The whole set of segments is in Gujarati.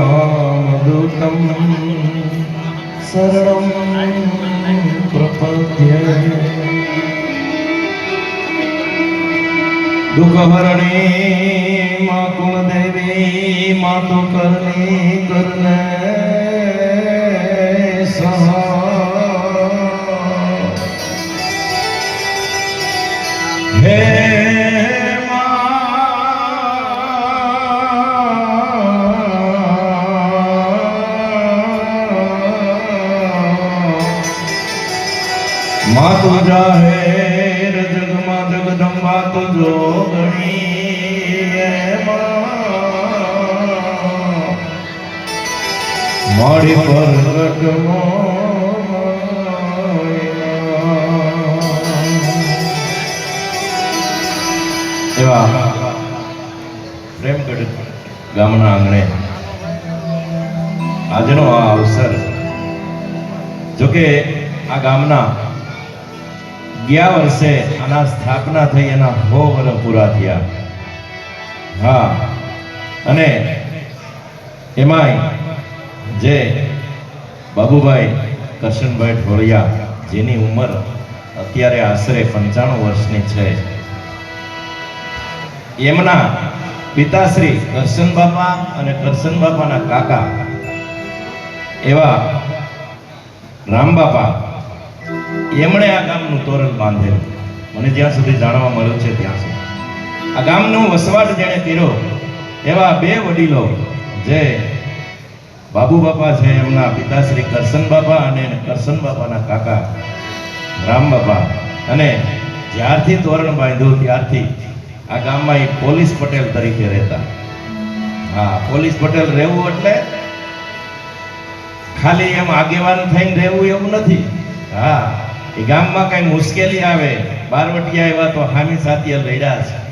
श्रीरामदूतं शरणं प्रपद्ये दुःखहरणे मा कुलदेवी मातु करणे करणे માતુ જાહેર જગમાં જગદંબા તો જોગણી એમાં મારી પર એવા પ્રેમગઢ ગામના આંગણે આજનો આ અવસર, જોકે આ ગામના ગયા વર્ષે આના સ્થાપના થઈ, એના સો વર્ષ પૂરા થયા. હા. અને એમાંય જે બાબુભાઈ કરશનભાઈ ઢોળિયા, જેની ઉંમર અત્યારે આશરે પંચાણું વર્ષની છે, એમના પિતાશ્રી કરશન બાપા અને કરશન બાપાના કાકા એવા રામ બાપા એમણે આ ગામનું તોરણ બાંધેલું. મને જ્યાં સુધી જાણવા મળ્યું છે ત્યાં સુધી. આ ગામનો વસવાટ જેણે કર્યો, એવા બે વડીલો જે બાબુ બાપા છે, એમના પિતાશ્રી કરશન બાપા અને કરશન બાપાના કાકા રામ બાપા. અને જ્યારથી તોરણ બાંધ્યું, ત્યારથી આ ગામમાં એક પોલીસ પટેલ તરીકે રહેતા. હા, પોલીસ પટેલ રહેવું એટલે ખાલી એમ આગેવાન થઈને રહેવું એવું નથી. હા. એ ગામમાં કઈ મુશ્કેલી આવે, બારવટિયા એવા તો હામી સાથે લડ્યા છે.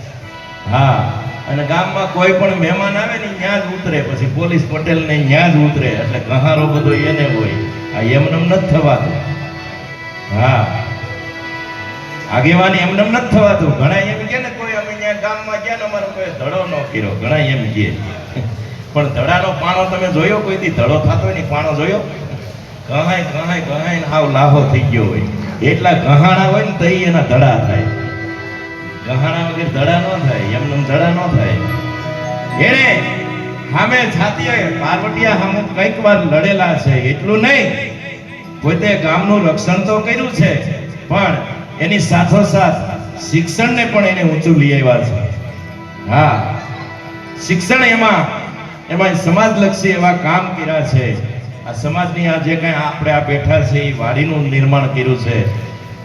હા, અને ગામમાં કોઈ પણ મહેમાન આવે ને ત્યાં જ ઉતરે. પછી પોલીસ પટેલ ને ત્યાં જ ઉતરે. એટલે ગહારો બધો એને હોય. આ એમનેમ નથી થવાતું. હા. આગેવાની એમનેમ નથી થવાતું. ઘણા એમ કે ને, કોઈ અમે ત્યાં ગામમાં ગયા ને, અમારો કોઈ ધડો ન કર્યો. ઘણા એમ કે. પણ ધડાનો પાણો તમે જોયો? કોઈથી ધડો થતો હોય ને પાણો જોયો? કહાય કહાય કહાય હાવ લાહો થઈ ગયો હોય. એટલા ગહાણા હોય ને તઈ એના ધડા થાય. ગહાણા વગર ધડા ન થાય એમને ધડા ન થાય. એને સામે છાતીએ પાર્વતીયા સામે કંઈક વાર લડેલા છે, એટલું નહીં. પોતે ગામનું રક્ષણ તો કર્યું છે, પણ એની સાથોસાથ શિક્ષણને પણ એને ઊંચું લઈ આવ્યા છે. હા, શિક્ષણ એમાં એમાં સમાજલક્ષી એવા કામ કર્યા છે. આ સમાજની આ જે કાંઈ આપણે આ બેઠા છે એ વાડીનું નિર્માણ કર્યું છે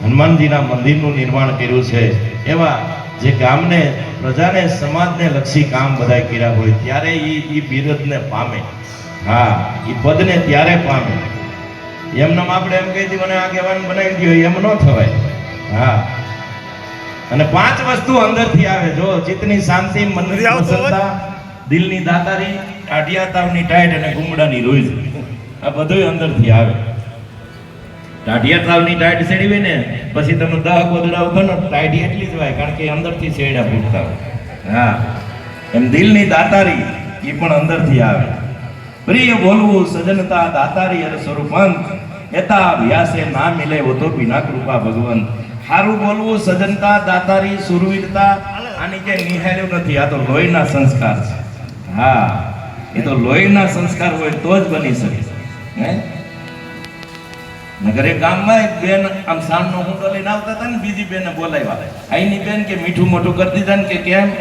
હનુમાનજીના મંદિરનું નિર્માણ કર્યું છે એવા જે ગામને પ્રજાને સમાજને લક્ષી કામ બધા કર્યા હોય ત્યારે એ એ બિરદને પામે. હા એ પદને ત્યારે પામે. એમને આપણે એમ કહી દીધું મને આગેવાન બનાવી દો એમ ન થવાય. હા. અને પાંચ વસ્તુ અંદરથી આવે. જો ચિત્તની શાંતિ મનની દિલની દાતારી કાઢિયા તાવની ટાઈટ અને ગુમડાની રોજ આ બધું અંદરથી આવે. ટાઢિયા તાવની ટાઈટ સેડી ને, પછી તમે દહ ગોદડા ઊભો ને ટાઈટ એટલી જ હોય, કારણ કે અંદરથી શેડા ફૂટતા હોય. હા. એમ દિલની દાતારી એ પણ અંદરથી આવે. પ્રિય બોલવું, સજનતા, દાતારી અરે સ્વરૂપંત એતા વ્યાસે ના મિલે તો બિના કૃપા ભગવંત. સારું બોલવું, સજનતા, દાતારી, સુરવીરતા, આની જે નિહાળ્યું નથી, આ તો લોહીના સંસ્કાર છે. હા. એ તો લોહીના સંસ્કાર હોય તો જ બની શકે. હે? નગર ગામમાં એક બેન આમ સાંજનો હુંડો લઈને આવતા હતા ને, બીજી બેને બોલાવ્યા અહીંની બેન કે મીઠું મોટું કરી દીધા ને કે કેમ?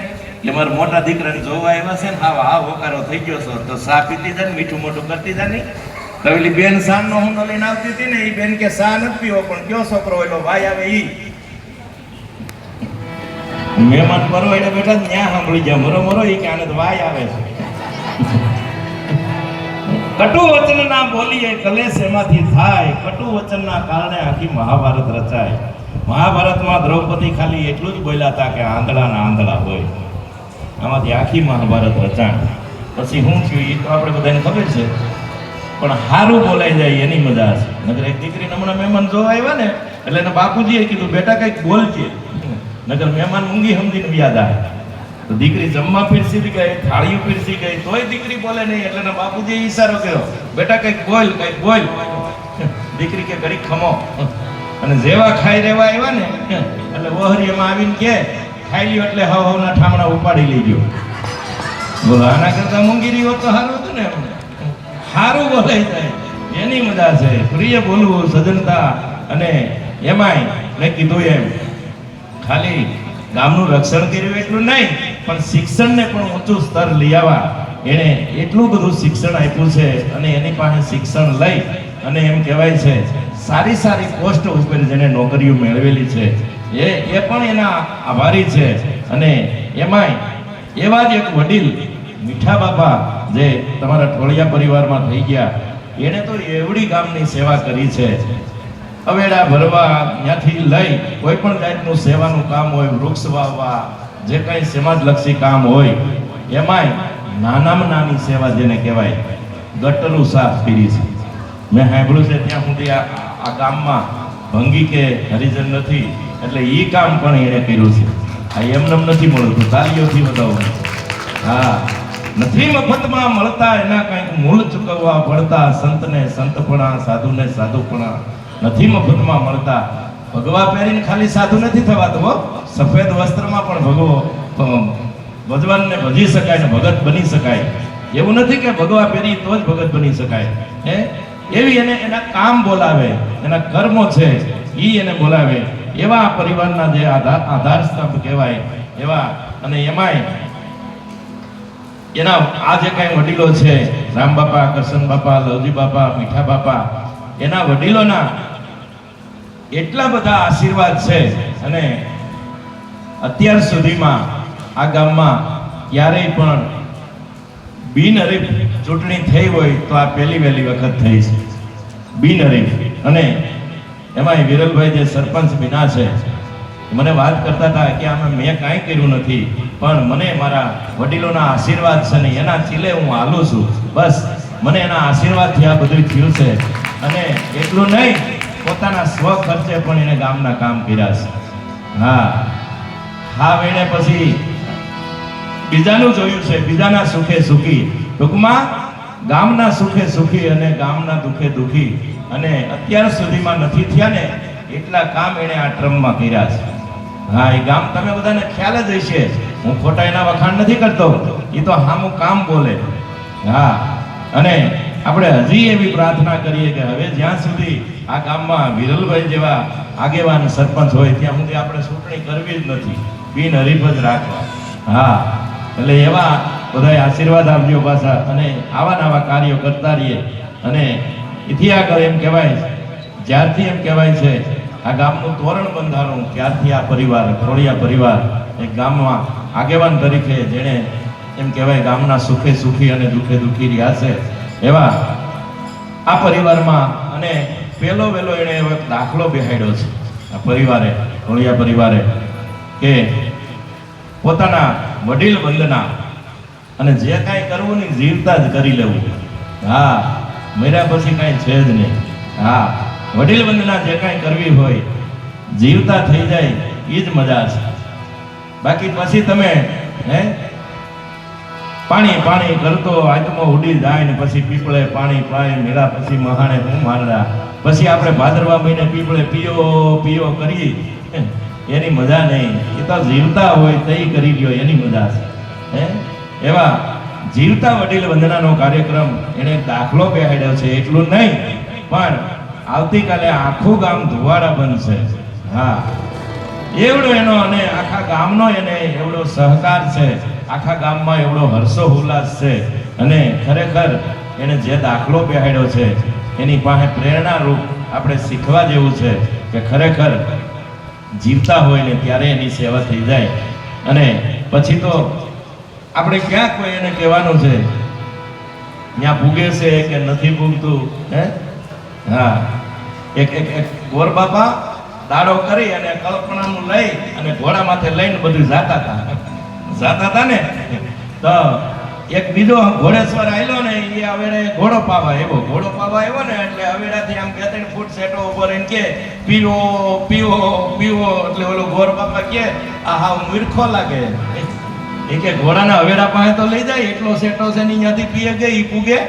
કે મારા મોટા દીકરાને જોવા આવ્યા છે ને હા હા હોકારો થઈ ગયો છો, તો સા પી દીધા ને, મીઠું મોટું કરી દીધા નહીં તો પેલી બેન સાંજનો હુંડો લઈને આવતી હતી ને, એ બેન કે સા નથી પીવો, પણ કયો છોકરો એલો ભાઈ આવે ઈ. મહેમાન પરવાડે બેઠા ને ત્યાં સાંભળી ગયા. મરો મરો એ કે આને તો વાય આવે છે. કટુ વચન ના બોલીએ કલેશ એમાંથી થાય. કટુ વચન ના કારણે આખી મહાભારત રચાય. મહાભારતમાં દ્રૌપદી ખાલી એટલું જ બોલ્યા હતા કે આંધળા ના આંધળા હોય. આમાંથી આખી મહાભારત રચાણ. પછી શું થયું એ તો આપણે બધાને ખબર છે. પણ સારું બોલાઈ જાય, એની મજા છે. નગર એક દીકરી હમણાં મહેમાન જોવા આવ્યા ને, એટલે એને બાપુજીએ કીધું, બેટા, કંઈક બોલજે. નગર મહેમાન ઊંઘી સમજીને યાદ આવે. દીકરી જમવા પીરસી ગઈ થાળીઓ પીરસી ગઈ તોય દીકરી બોલે નહીં, એટલે એના બાપુજીએ ઈશારો કર્યો. બેટા, કંઈક બોલ કંઈક બોલ. દીકરી કે ઘડી ખમો. અને જેવા ખાઈ રહેવા આવ્યા ને, એટલે વહરી એમાં આવીને કે, ખાઈ લ્યો એટલે હવ હવના ઠામણા ઉપાડી લઈ ગયો બોલો, આના કરતા મૂંગીરી હોત તો સારું હતું ને સારું બોલાઈ જાય એની મજા છે. પ્રિય બોલવું સજનતા અને એમાંય મેં કીધું એમ. ખાલી ગામનું રક્ષણ કર્યું એટલું નહીં પણ શિક્ષણને પણ ઊંચું સ્તર લઈ આવવા. એણે એટલું બધું શિક્ષણ આપ્યું છે અને એની પાસે શિક્ષણ લઈ અને એમ કહેવાય છે, સારી સારી પોસ્ટ ઉપર જેને નોકરીઓ મેળવેલી છે. એ એ પણ એના આભારી છે. અને એમાંય એવા જ એક વડીલ, મીઠા બાપા, જે તમારા ટોળિયા પરિવારમાં થઈ ગયા. એણે તો એવડી ગામની સેવા કરી છે. અવેડા ભરવા ત્યાંથી લઈ કોઈ પણ જાતનું સેવાનું કામ હોય, વૃક્ષ વાવવા જે કંઈ સમાજલક્ષી કામ હોય, એમાંય નાનામાં નાની સેવા જેને કહેવાય ગટરનું સાફ કરી છે. મેં સાંભળ્યું છે ત્યાં સુધી આ ગામમાં ભંગી કે હરિજન નથી, એટલે એ કામ પણ એણે કર્યું છે. આ એમનેમ નથી મળતું, તાલીઓથી બતાવો હા, નથી મફતમાં મળતા એના કંઈક મૂળ ચૂકવવા પડતા સંતને સંતપણા, સાધુને સાધુપણા. નથી મફતમાં મળતા. ભગવા પહેરીને ખાલી સાધુ નથી થવાતો હો. સફેદ વસ્ત્રમાં પણ ભગવો ભગવાનને ભજી શકાય ને ભગત બની શકાય. એવું નથી કે ભગવા પહેરી તો જ ભગત બની શકાય. હે? એવી એને એના કામ બોલાવે, એના કર્મો છે એ એને બોલાવે. એવા પરિવારના જે આધાર આધાર સ્તંભ કહેવાય, એવા અને એમાંય એના આ જે કાંઈ વડીલો છે, રામ બાપા, કરશન બાપા, લવજી બાપા, મીઠા બાપા, એના વડીલોના એટલા બધા આશીર્વાદ છે અને અત્યાર સુધીમાં આ ગામમાં ક્યારેય પણ બિનહરીફ ચૂંટણી થઈ હોય તો આ પહેલી વહેલી વખત થઈ છે. બિનહરીફ. અને એમાંય વિરલભાઈ જે સરપંચ બિના છે, મને વાત કરતા હતા કે આમાં મેં કાંઈ કર્યું નથી, પણ મને મારા વડીલોના આશીર્વાદ છે ને એના ચીલે હું હાલું છું. બસ, મને એના આશીર્વાદથી આ બધું થયું છે. અને એટલું નહીં, પોતાના સ્વ ખર્ચે પણ એને ગામના કામ કર્યા છે. હા. હા, વેણે પછી બીજાનું જોયું છે, બીજાના સુખે સુખી. ટૂંકમાં, ગામના સુખે સુખી અને ગામના દુખે દુખી. અને અત્યાર સુધીમાં નથી થયા ને, એટલા કામ એણે આ ટ્રમમાં કર્યા છે. હા, એ ગામ તમે બધાને ખ્યાલ જ હશે. હું ખોટા એના વખાણ નથી કરતો. એ તો હામું કામ બોલે. હા, અને આપણે હજી એવી પ્રાર્થના કરીએ કે હવે જ્યાં સુધી આ ગામમાં વિરલભાઈ જેવા આગેવાન સરપંચ હોય, ત્યાં સુધી આપણે ચૂંટણી કરવી જ નથી. બિનહરીફ હરીફત રાખવા. હા, એટલે એવા બધાય આશીર્વાદ આપજો પાછા અને આવા નવા કાર્યો કરતા રહીએ. અને આગળ એમ કહેવાય જ્યારથી એમ કહેવાય છે, આ ગામનું તોરણ બંધાણું, ત્યારથી આ પરિવાર ખોડિયા પરિવાર એક ગામમાં આગેવાન તરીકે જેણે એમ કહેવાય ગામના સુખે સુખી અને દુઃખે દુઃખી રહ્યા છે. એવા આ પરિવારમાં અને પહેલો વહેલો એણે દાખલો બેહાડ્યો છે. આ પરિવારે ખોડિયા પરિવારે કે પોતાના વડીલ વંદના અને જે કાંઈ કરવું ને જીવતા જ કરી લેવું. હા, મર્યા પછી કાંઈ છે જ નહીં. હા, વડીલ વંદના જે કાંઈ કરવી હોય, જીવતા થઈ જાય એ જ મજા છે. બાકી પછી તમે, હે? પાણી પાણી કરતો આત્મો ઉડી જાય ને પછી પીપળે પાણી પાય, મેળા પછી મહાણે હું મારડા. પછી આપણે ભાદરવા મહિને પીપળે પીઓ પીઓ કરી એની મજા નહીં. એ તો જીવતા હોય તે કરી લ્યો એની મજા છે. હે? એવા જીવતા વડીલ વંદનાનો કાર્યક્રમ એને દાખલો બેહાડ્યો છે, એટલું નહીં, પણ આવતીકાલે આખું ગામ ધુવાડા બનશે. હા. એવડો એનો અને આખા ગામનો એને એવડો સહકાર છે, આખા ગામમાં એવડો હર્ષો ઉલ્લાસ છે. અને ખરેખર એને જે દાખલો બેહાડ્યો છે, એની પાસે પ્રેરણારૂપ આપણે શીખવા જેવું છે કે ખરેખર જીવતા હોય ને ત્યારે એની સેવા થઈ જાય. અને પછી તો આપણે ક્યાં કોઈ એને કહેવાનું છે? ત્યાં ભૂગે છે કે નથી ભૂગતું? હે? હા. એક એક એક ગોર બાપા દાડો કરી અને કલ્પનાનું લઈ અને ઘોડા માથે લઈને બધું જાતા હતા. જાતા હતા ને? તો એક બીજો ઘોડેશ્વર આવેલો ને એ હવે ઘોડો પાવા આવ્યો. ઘોડો પાવા આવ્યો ને, એટલે અવેડાથી આમ બે ફૂટ સેટો ઉપર એમ કે, પીવો પીવો પીવો. એટલે ઓલો ગોર બાપા કે, આ હાવ મૂર્ખો લાગે. એ કે, ઘોડાના અવેડા પાસે તો લઈ જાય, એટલો સેટો છે ને અહીંયાથી પીએ કે એ પૂગે?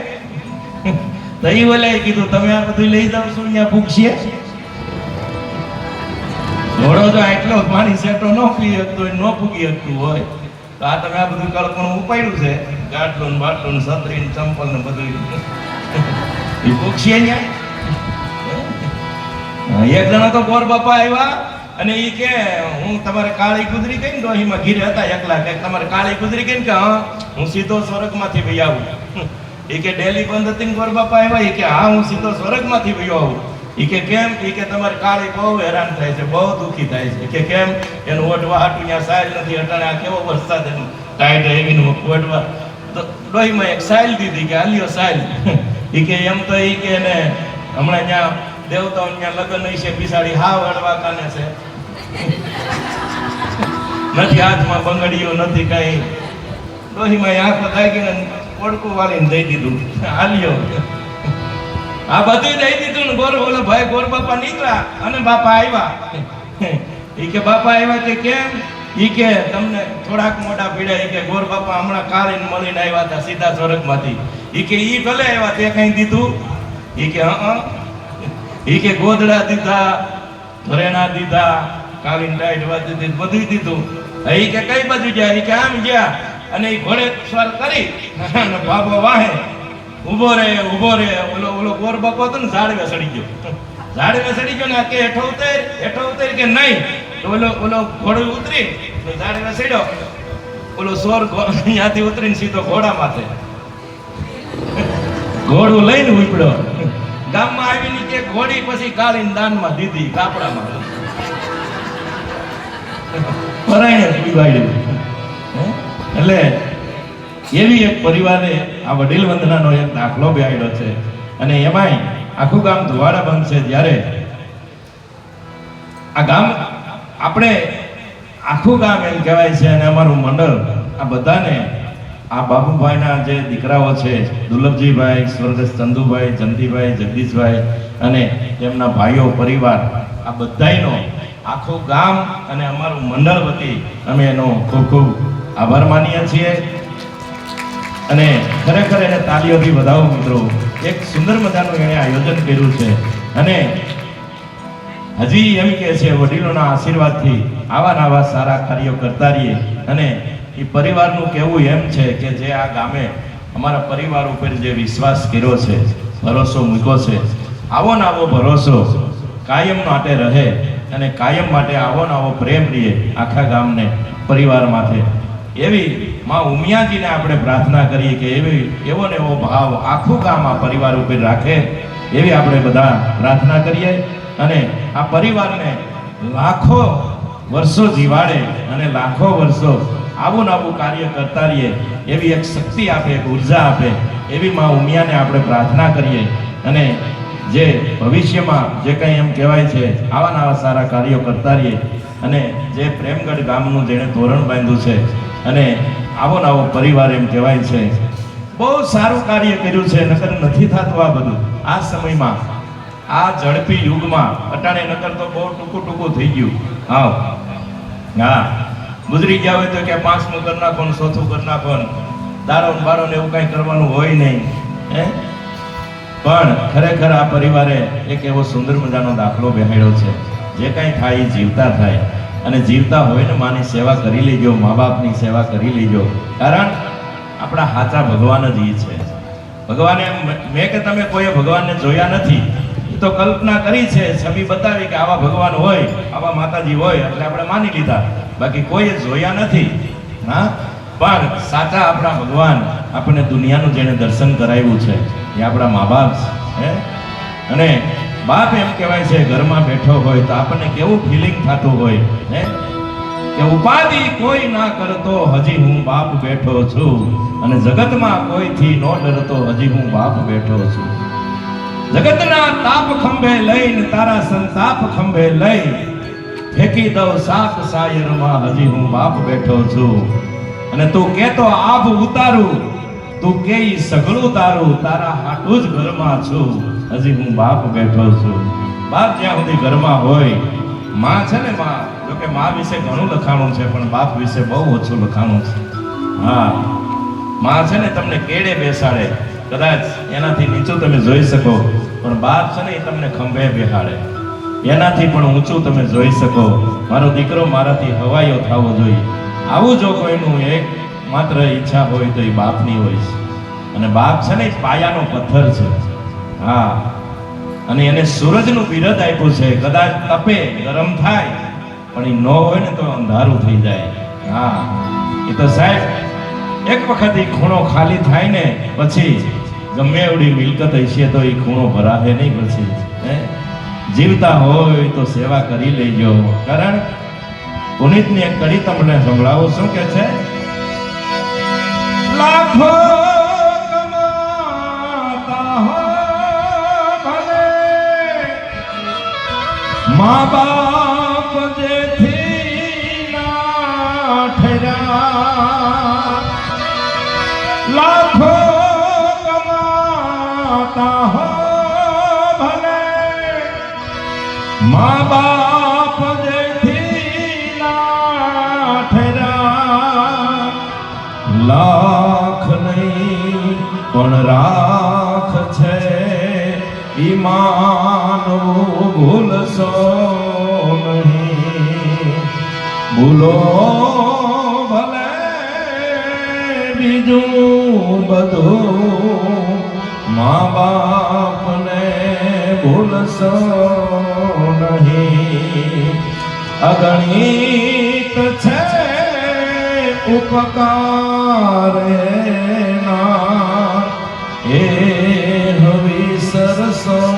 તો ઈ ઓલે કીધું, તમે આ બધું લઈ જાવ છો અહીંયા પૂગશે. ઘોડો જો એટલો પાણી સેટો ન પી શકતો, ન પૂગી શકતું હોય, તો આ તમે આ બધું કલ્પનું ઉપાડ્યું છે. ગાટલું ને બાટલું ને છત્રી ને ચંપલ ને એક જણા તો ગોર બાપા આવ્યા અને એ કે, હું તમારે કાળી કુદરી કઈ ડોહીમાં ઘીરે હતા એકલા. કે, તમારે કાળી કુદરી કઈ કે, હા, હું સીધો સ્વર્ગમાંથી ભાઈ આવું. એ કે, ડેલી બંધ હતી બોર બાપા આવ્યા. એ કે, હા, હું સીધો સ્વર્ગમાંથી ભાઈ આવું. એ કે, કેમ? એ કે, તમારે કાળી બહુ હેરાન થાય છે, બહુ દુઃખી થાય છે. કે, કેમ? એનું ઓટવા હાટું ત્યાં સાયલ નથી અટાણે આ કેવો વરસાદ એનું ટાઈટ એવીને ઓટવા તો ડોહીમાં એક સાયલ દીધી કે આલ્યો સાયલ. એ કે એમ તો એ કે ને હમણાં ત્યાં દેવતાઓ ત્યાં લગ્ન હશે બિસાડી હાવ અડવા કાને છે. નથી હાથમાં બંગડીઓ, નથી કઈ. ડોહીમાં આંખો લાગીને ઓળકું વાળીને દઈ દીધું. હાલ્યો. આ બધું દઈ દીધું ને ગોર ઓલો ભાઈ ગોર બાપા નીકળ્યા અને બાપા આવ્યા. એ કે બાપા આવ્યા કે કેમ? ઈ કે તમને થોડાક મોટા પીડ્યા ઈ કે ગોર બાપા હમણાં કાળીને મળીને આવ્યા હતા સીધા સ્વર્ગમાંથી. ઈ કે ઈ ભલે આવ્યા તે કઈ દીધું. ઈ કે, હં ઈ કે, ગોદડા દીધા, ઘરેણા દીધા, કાલીન લાઈટ વાતી દીધી બધું દીધું. ઈ કે, કઈ બાજુ ગયા? ઈ કે, આમ ગયા. અને ઈ ઘોડે સ્વાર કરી અને બાબો વાહે, ઊભો રે ઊભો રે ઓલો ઓલો ગોર બાપો હતો ને, ઝાડવે સડી ગયો. ઝાડવે સડી ગયો ને આ કે હેઠો ઉતર હેઠો ઉતર કે નહીં? ઓલો ઓલો ઘોડો ઉતરી તો ઝાડવે રસેડો ઓલો સોર ત્યાંથી ઉતરીને સીધો ઘોડા માથે ઘોડું લઈને ઉપડ્યો. ગામમાં આવીને કે ઘોડી પછી કાળીને દાનમાં દીધી, કાપડામાં. પરાયણે પીવાડ્યું. એટલે એવી એક પરિવારે આ વડીલ વંદનાનો એક દાખલો બેહાડ્યો છે. અને એમાંય આખું ગામ ધુવાડા બનશે જ્યારે આ ગામ આપણે આખું ગામ એમ કહેવાય છે અને અમારું મંડળ આ બધાને આ બાબુભાઈના જે દીકરાઓ છે, દુર્લભજીભાઈ, સ્વર્ગસ્થ ચંદુભાઈ, જંતીભાઈ, જગદીશભાઈ અને તેમના ભાઈઓ, પરિવાર, આ બધાનો આખું ગામ અને અમારું મંડળ વતી અમે એનો ખૂબ ખૂબ આભાર માનીએ છીએ. અને ખરેખર એને તાલીઓથી વધાવો મિત્રો. એક સુંદર મજાનું એણે આયોજન કર્યું છે. અને હજી એમ કે છે, વડીલોના આશીર્વાદથી આવા નવા સારા કાર્યો કરતા રહીએ. અને એ પરિવારનું કહેવું એમ છે કે જે આ ગામે અમારા પરિવાર ઉપર જે વિશ્વાસ કર્યો છે, ભરોસો મૂક્યો છે આવો ને ભરોસો કાયમ માટે રહે અને કાયમ માટે આવો ને આવો પ્રેમ રહીએ આખા ગામને, પરિવાર માટે એવી માં ઉમિયાજીને આપણે પ્રાર્થના કરીએ કે એવી, એવો ને એવો ભાવ આખું ગામ આ પરિવાર ઉપર રાખે, એવી આપણે બધા પ્રાર્થના કરીએ. અને આ પરિવારને લાખો વર્ષો જીવાડે અને લાખો વર્ષો આવું નાવું કાર્ય કરતા રહીએ, એવી એક શક્તિ આપે, એક ઊર્જા આપે, એવી માં ઉમિયાને આપણે પ્રાર્થના કરીએ. અને જે ભવિષ્યમાં જે કંઈ એમ કહેવાય છે, આવા નવા સારા કાર્યો કરતા રહીએ. અને જે પ્રેમગઢ ગામનું જેણે ધોરણ બાંધ્યું છે, અને આવો નવો પરિવાર એમ કહેવાય છે. બહુ સારું કાર્ય કર્યું છે, નકર નથી થતું આ બધું. આ સમયમાં આ ઝડપી યુગમાં અટાણે નકર તો બહુ ટૂંકું ટૂંકું થઈ ગયું. હાવ. હા. ગુજરી ગયા હોય તો કે પાંચમું કરી નાખો ચોથું કરી નાખો દારો બારો ને એવું કાંઈ કરવાનું હોય નહીં. હે? પણ ખરેખર આ પરિવારે એક એવો સુંદર મજાનો દાખલો બેહાડ્યો છે. જે કાંઈ થાય એ જીવતા થાય. અને જીવતા હોય ને માની સેવા કરી લેજો મા બાપની સેવા કરી લેજો. કારણ આપણા હાચા ભગવાન જ ઈ છે. ભગવાને મેં કે તમે કોઈએ ભગવાનને જોયા નથી. એ તો કલ્પના કરી છે, છબી બતાવી કે આવા ભગવાન હોય, આવા માતાજી હોય, એટલે આપણે માની લીધા. બાકી કોઈએ જોયા નથી. હા? પણ સાચા આપણા ભગવાન આપણને દુનિયાનું જેને દર્શન કરાવ્યું છે, એ આપણા મા બાપ છે અને બાપ એમ કહેવાય છે, ઘરમાં બેઠો હોય તો આપણને કેવું ફિલિંગ થતું હોય, હે? કે ઉપાધિ કોઈ ના કરતો, હજી હું બાપ બેઠો છું. અને જગતમાં કોઈથી ન ડરતો, હજી હું બાપ બેઠો છું. જગતના તાપ ખંભે લઈને તારા સંતાપ ખંભે લઈ ફેંકી દઉં સાત સાયરમાં. હજી હું બાપ બેઠો છું. અને તું કેતો આભ ઉતારું, તું કે ઈ સગળું તારું, તારા હાટું જ ઘરમાં છું. હજી હું બાપ બેઠો છું. બાપ જ્યાં સુધી ઘરમાં હોય, માં છે ને માં જોકે માં વિશે ઘણું લખાણું છે, પણ બાપ વિશે બહુ ઓછું લખાણું છે. હા, માં છે ને તમને કેડે બેસાડે. કદાચ એનાથી નીચું તમે જોઈ શકો, પણ બાપ છે ને એ તમને ખંભે બેહાડે. એનાથી પણ ઊંચું તમે જોઈ શકો. મારો દીકરો મારાથી હવાયો થવો જોઈએ. આવું જો કોઈનું એક માત્ર ઈચ્છા હોય તો એ બાપની હોય છે. અને બાપ છે ને એ પાયાનો પથ્થર છે. હા. અને એને સૂરજનું બિરદ આપ્યું છે. કદાચ તપે, ગરમ થાય, પણ એ ન હોય ને તો અંધારું થઈ જાય. હા. એ તો સાહેબ એક વખત એ ખૂણો ખાલી થાય ને, પછી ગમે એવડી મિલકત હશે તો એ ખૂણો ભરાશે નહીં પછી, હે? જીવતા હોય તો સેવા કરી લેજો. કારણ પુનિતની એક કડી તમને સંભળાવું શું કે છે? લાખો મા બાપ જેથી ના ઠર્યા. લાખો કમાતા હો ભલે મા બાપ જેથી ના ઠર્યા લાખ નહીં પણ રાખ છે ઈમાનવું ભૂલશો નહીં ભલે બીજું બધું મા બાપને ભૂલશો નહીં. અગણિત છે ઉપકાર એ હવે નહીં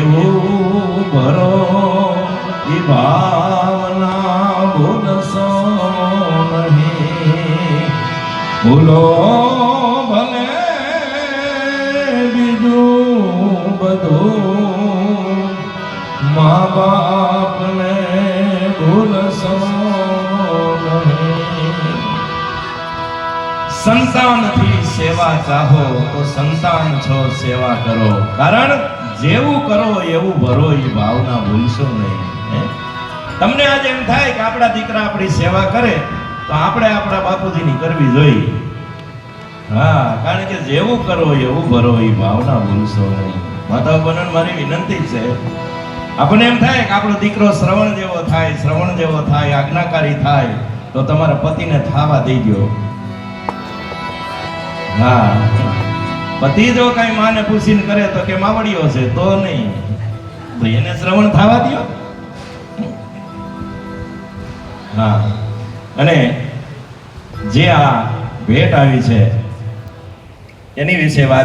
એવું ભરો ભાવના ભૂલશો નહીં. ભૂલો ભલે બીજું બધું મા બાપને ભૂલશો સંતાનથી સેવા ચાહો તો સંતાન છો, સેવા કરો. કારણ જેવું કરો, એવું ભરો એ ભાવના ભૂલશો નહીં તમને આજે એમ થાય કે આપણા દીકરા આપણી સેવા કરે, તો આપણે આપણા બાપુજીની કરવી જોઈએ. હા, કારણ કે જેવું કરો, એવું ભરો એ ભાવના ભૂલશો નહીં. માતા બનન મારી વિનંતી છે, આપણને એમ થાય કે આપણો દીકરો શ્રવણ જેવો થાય, શ્રવણ જેવો થાય, આજ્ઞાકારી થાય, તો તમારા પતિને થાવા દઈ ગયો હા. પતિ જો કઈ માને પૂછીને કરે તો કે માવડીઓ છે, તો નહીં. તો એને શ્રવણ થવા દ્યો. હા. અને જે આ ભેટ આવી છે, એની વિશે વાત